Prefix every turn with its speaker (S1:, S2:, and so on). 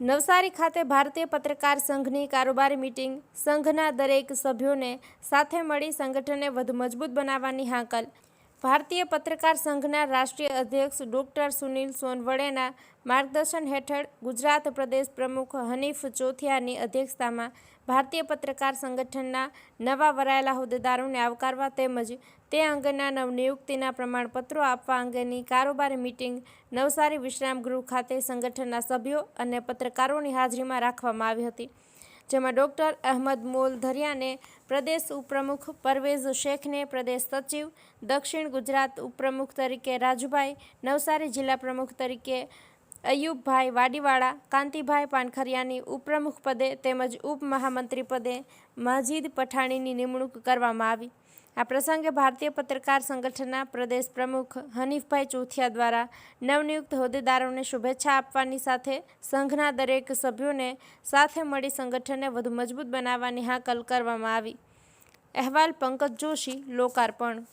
S1: નવસારી ખાતે ભારતીય પત્રકાર સંઘની કારોબારી મીટિંગ. સંઘના દરેક સભ્યોને સાથે મળી સંગઠનને વધુ મજબૂત બનાવવાની હાકલ. ભારતીય પત્રકાર સંઘના રાષ્ટ્રીય અધ્યક્ષ ડોક્ટર સુનિલ સોનવડેના માર્ગદર્શન હેઠળ ગુજરાત પ્રદેશ પ્રમુખ હનીફ ચોથિયાની અધ્યક્ષતામાં ભારતીય પત્રકાર સંગઠનના નવા વરાયેલા હોદ્દેદારોને આવકારવા તેમજ તે અંગેના નવનિયુક્તિના પ્રમાણપત્રો આપવા અંગેની કારોબારી મીટિંગ નવસારી વિશ્રામ ગૃહ ખાતે સંગઠનના સભ્યો અને પત્રકારોની હાજરીમાં રાખવામાં આવી હતી. જેમાં ડૉક્ટર અહમદ મોલધરિયાને પ્રદેશ ઉપપ્રમુખ પરવેઝ શેખને પ્રદેશ સચિવ, દક્ષિણ ગુજરાત ઉપપ્રમુખ તરીકે રાજુભાઈ, નવસારી જિલ્લા પ્રમુખ તરીકે અયુબભાઈ વાડીવાળા, કાંતિભાઈ પાનખરિયાની ઉપપ્રમુખ પદે તેમજ ઉપમહામંત્રી પદે માજીદ પઠાણીની નિમણૂક કરવામાં આવી. આ પ્રસંગે ભારતીય પત્રકાર સંગઠનના પ્રદેશ પ્રમુખ હનીફભાઈ ચોથિયા દ્વારા નવનિયુક્ત હોદ્દેદારોને શુભેચ્છા આપવાની સાથે સંઘના દરેક સભ્યોને સાથે મળી સંગઠનને વધુ મજબૂત બનાવવાની હાકલ કરવામાં આવી. અહેવાલ પંકજ જોશી, લોકાર્પણ.